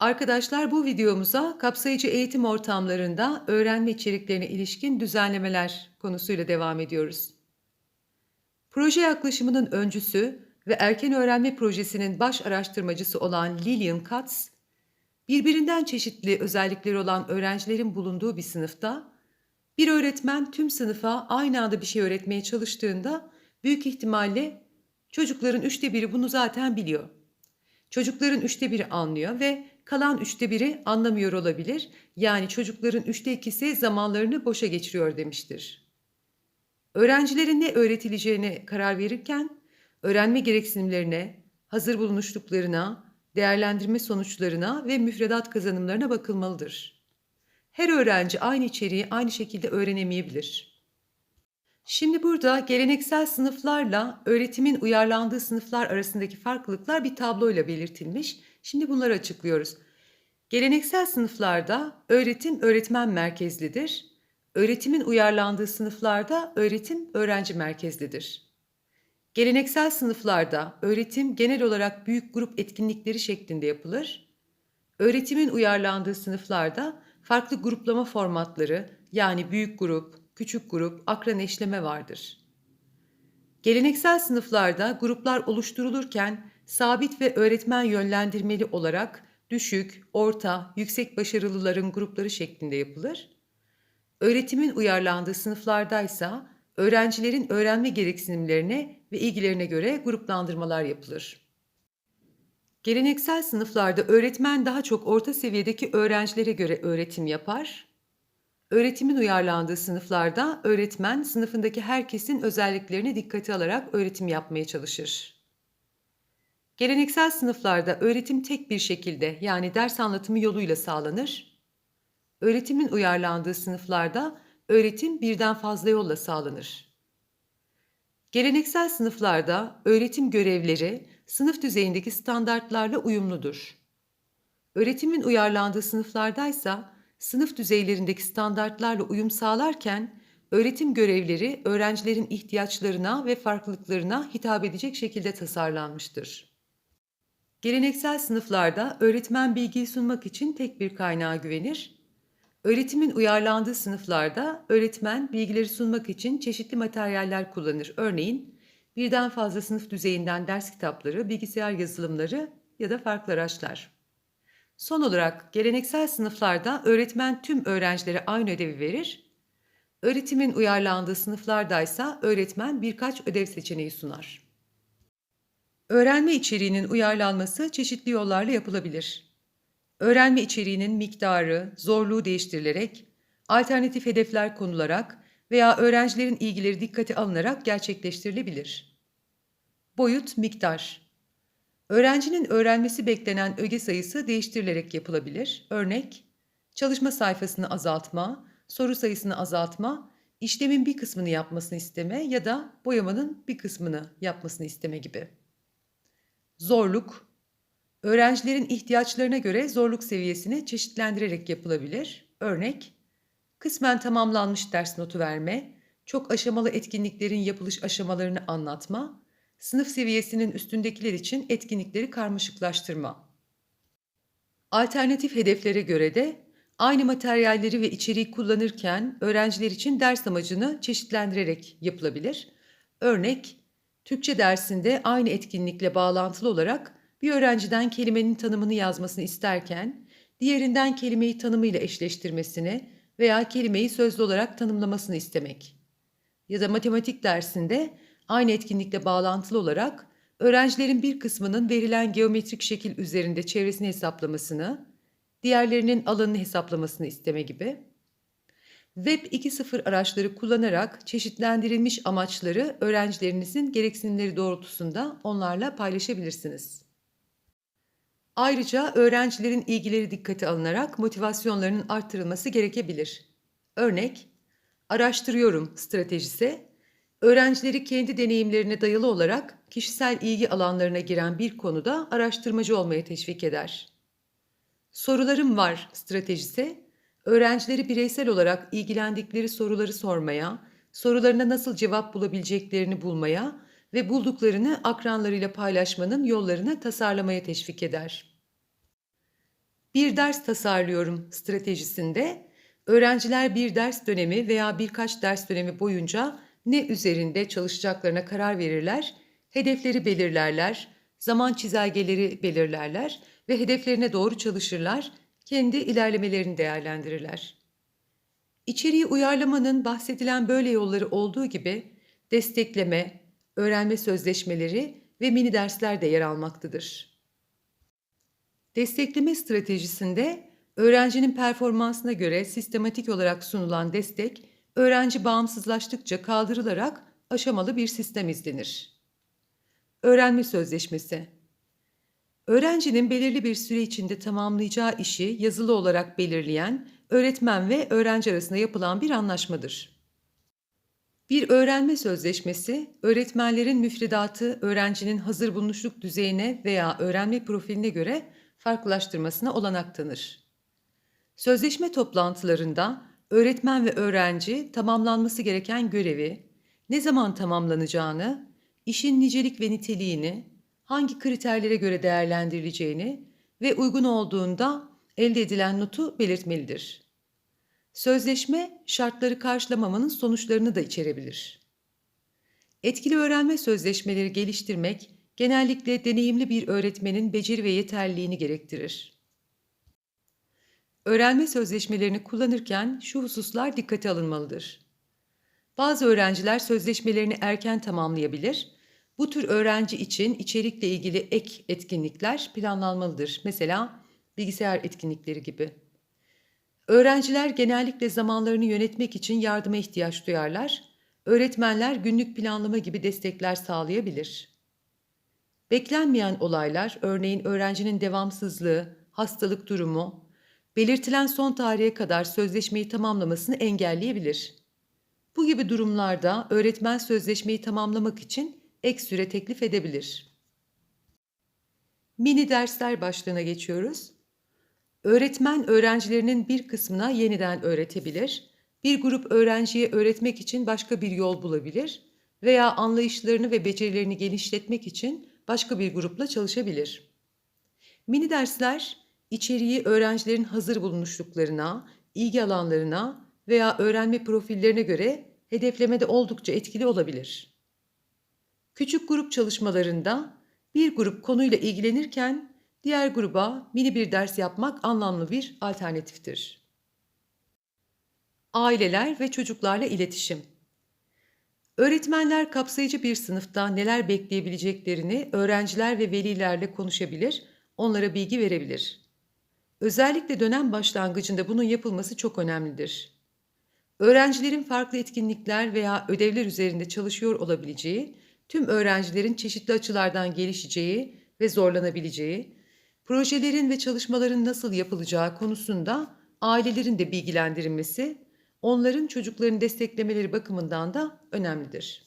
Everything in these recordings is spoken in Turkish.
Arkadaşlar bu videomuza kapsayıcı eğitim ortamlarında öğrenme içeriklerine ilişkin düzenlemeler konusuyla devam ediyoruz. Proje yaklaşımının öncüsü ve erken öğrenme projesinin baş araştırmacısı olan Lillian Katz, birbirinden çeşitli özellikleri olan öğrencilerin bulunduğu bir sınıfta, bir öğretmen tüm sınıfa aynı anda bir şey öğretmeye çalıştığında büyük ihtimalle çocukların üçte biri bunu zaten biliyor. Çocukların üçte biri anlıyor ve kalan üçte biri anlamıyor olabilir. Yani çocukların üçte ikisi zamanlarını boşa geçiriyor demiştir. Öğrencilerin ne öğretileceğine karar verirken, öğrenme gereksinimlerine, hazır bulunuşluklarına, değerlendirme sonuçlarına ve müfredat kazanımlarına bakılmalıdır. Her öğrenci aynı içeriği aynı şekilde öğrenemeyebilir. Şimdi burada geleneksel sınıflarla öğretimin uyarlandığı sınıflar arasındaki farklılıklar bir tabloyla belirtilmiş. Şimdi bunları açıklıyoruz. Geleneksel sınıflarda öğretim öğretmen merkezlidir. Öğretimin uyarlandığı sınıflarda öğretim öğrenci merkezlidir. Geleneksel sınıflarda öğretim genel olarak büyük grup etkinlikleri şeklinde yapılır. Öğretimin uyarlandığı sınıflarda farklı gruplama formatları yani büyük grup, küçük grup, akran eşleme vardır. Geleneksel sınıflarda gruplar oluşturulurken sabit ve öğretmen yönlendirmeli olarak düşük, orta, yüksek başarılıların grupları şeklinde yapılır. Öğretimin uyarlandığı sınıflardaysa öğrencilerin öğrenme gereksinimlerine ve ilgilerine göre gruplandırmalar yapılır. Geleneksel sınıflarda öğretmen daha çok orta seviyedeki öğrencilere göre öğretim yapar. Öğretimin uyarlandığı sınıflarda öğretmen sınıfındaki herkesin özelliklerini dikkate alarak öğretim yapmaya çalışır. Geleneksel sınıflarda öğretim tek bir şekilde yani ders anlatımı yoluyla sağlanır. Öğretimin uyarlandığı sınıflarda öğretim birden fazla yolla sağlanır. Geleneksel sınıflarda öğretim görevleri sınıf düzeyindeki standartlarla uyumludur. Öğretimin uyarlandığı sınıflardaysa sınıf düzeylerindeki standartlarla uyum sağlarken öğretim görevleri öğrencilerin ihtiyaçlarına ve farklılıklarına hitap edecek şekilde tasarlanmıştır. Geleneksel sınıflarda öğretmen bilgiyi sunmak için tek bir kaynağa güvenir. Öğretimin uyarlandığı sınıflarda öğretmen bilgileri sunmak için çeşitli materyaller kullanır. Örneğin birden fazla sınıf düzeyinden ders kitapları, bilgisayar yazılımları ya da farklı araçlar. Son olarak geleneksel sınıflarda öğretmen tüm öğrencilere aynı ödevi verir. Öğretimin uyarlandığı sınıflardaysa öğretmen birkaç ödev seçeneği sunar. Öğrenme içeriğinin uyarlanması çeşitli yollarla yapılabilir. Öğrenme içeriğinin miktarı, zorluğu değiştirilerek, alternatif hedefler konularak veya öğrencilerin ilgileri dikkate alınarak gerçekleştirilebilir. Boyut, miktar. Öğrencinin öğrenmesi beklenen öge sayısı değiştirilerek yapılabilir. Örnek, çalışma sayfasını azaltma, soru sayısını azaltma, işlemin bir kısmını yapmasını isteme ya da boyamanın bir kısmını yapmasını isteme gibi. Zorluk, öğrencilerin ihtiyaçlarına göre zorluk seviyesini çeşitlendirerek yapılabilir. Örnek, kısmen tamamlanmış ders notu verme, çok aşamalı etkinliklerin yapılış aşamalarını anlatma, sınıf seviyesinin üstündekiler için etkinlikleri karmaşıklaştırma. Alternatif hedeflere göre de aynı materyalleri ve içeriği kullanırken öğrenciler için ders amacını çeşitlendirerek yapılabilir. Örnek, Türkçe dersinde aynı etkinlikle bağlantılı olarak bir öğrenciden kelimenin tanımını yazmasını isterken, diğerinden kelimeyi tanımıyla eşleştirmesini veya kelimeyi sözlü olarak tanımlamasını istemek. Ya da matematik dersinde aynı etkinlikle bağlantılı olarak öğrencilerin bir kısmının verilen geometrik şekil üzerinde çevresini hesaplamasını, diğerlerinin alanını hesaplamasını isteme gibi. Web 2.0 araçları kullanarak çeşitlendirilmiş amaçları öğrencilerinizin gereksinimleri doğrultusunda onlarla paylaşabilirsiniz. Ayrıca öğrencilerin ilgileri dikkate alınarak motivasyonlarının artırılması gerekebilir. Örnek, araştırıyorum stratejisi, öğrencileri kendi deneyimlerine dayalı olarak kişisel ilgi alanlarına giren bir konuda araştırmacı olmaya teşvik eder. Sorularım var stratejisi, öğrencileri bireysel olarak ilgilendikleri soruları sormaya, sorularına nasıl cevap bulabileceklerini bulmaya ve bulduklarını akranlarıyla paylaşmanın yollarını tasarlamaya teşvik eder. Bir ders tasarlıyorum stratejisinde öğrenciler bir ders dönemi veya birkaç ders dönemi boyunca ne üzerinde çalışacaklarına karar verirler, hedefleri belirlerler, zaman çizelgeleri belirlerler ve hedeflerine doğru çalışırlar, kendi ilerlemelerini değerlendirirler. İçeriği uyarlamanın bahsedilen böyle yolları olduğu gibi destekleme, öğrenme sözleşmeleri ve mini dersler de yer almaktadır. Destekleme stratejisinde öğrencinin performansına göre sistematik olarak sunulan destek, öğrenci bağımsızlaştıkça kaldırılarak aşamalı bir sistem izlenir. Öğrenme sözleşmesi Öğrencinin belirli bir süre içinde tamamlayacağı işi yazılı olarak belirleyen öğretmen ve öğrenci arasında yapılan bir anlaşmadır. Bir öğrenme sözleşmesi, öğretmenlerin müfredatı öğrencinin hazır bulunuşluk düzeyine veya öğrenme profiline göre farklılaştırmasına olanak tanır. Sözleşme toplantılarında öğretmen ve öğrenci tamamlanması gereken görevi, ne zaman tamamlanacağını, işin nicelik ve niteliğini, hangi kriterlere göre değerlendirileceğini ve uygun olduğunda elde edilen notu belirtmelidir. Sözleşme şartları karşılamamanın sonuçlarını da içerebilir. Etkili öğrenme sözleşmeleri geliştirmek genellikle deneyimli bir öğretmenin beceri ve yeterliliğini gerektirir. Öğrenme sözleşmelerini kullanırken şu hususlar dikkate alınmalıdır. Bazı öğrenciler sözleşmelerini erken tamamlayabilir. Bu tür öğrenci için içerikle ilgili ek etkinlikler planlanmalıdır. Mesela bilgisayar etkinlikleri gibi. Öğrenciler genellikle zamanlarını yönetmek için yardıma ihtiyaç duyarlar. Öğretmenler günlük planlama gibi destekler sağlayabilir. Beklenmeyen olaylar, örneğin öğrencinin devamsızlığı, hastalık durumu, belirtilen son tarihe kadar sözleşmeyi tamamlamasını engelleyebilir. Bu gibi durumlarda öğretmen sözleşmeyi tamamlamak için ek süre teklif edebilir. Mini dersler başlığına geçiyoruz. Öğretmen öğrencilerinin bir kısmına yeniden öğretebilir, bir grup öğrenciye öğretmek için başka bir yol bulabilir veya anlayışlarını ve becerilerini genişletmek için başka bir grupla çalışabilir. Mini dersler içeriği öğrencilerin hazır bulunuşluklarına, ilgi alanlarına veya öğrenme profillerine göre hedeflemede oldukça etkili olabilir. Küçük grup çalışmalarında bir grup konuyla ilgilenirken diğer gruba mini bir ders yapmak anlamlı bir alternatiftir. Aileler ve çocuklarla iletişim Öğretmenler kapsayıcı bir sınıfta neler bekleyebileceklerini öğrenciler ve velilerle konuşabilir, onlara bilgi verebilir. Özellikle dönem başlangıcında bunun yapılması çok önemlidir. Öğrencilerin farklı etkinlikler veya ödevler üzerinde çalışıyor olabileceği, tüm öğrencilerin çeşitli açılardan gelişeceği ve zorlanabileceği, projelerin ve çalışmaların nasıl yapılacağı konusunda ailelerin de bilgilendirilmesi, onların çocuklarını desteklemeleri bakımından da önemlidir.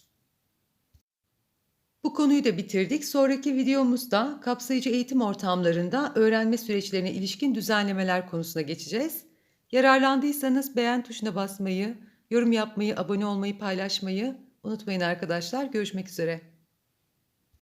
Bu konuyu da bitirdik. Sonraki videomuzda kapsayıcı eğitim ortamlarında öğrenme süreçlerine ilişkin düzenlemeler konusuna geçeceğiz. Yararlandıysanız beğen tuşuna basmayı, yorum yapmayı, abone olmayı, paylaşmayı unutmayın arkadaşlar. Görüşmek üzere.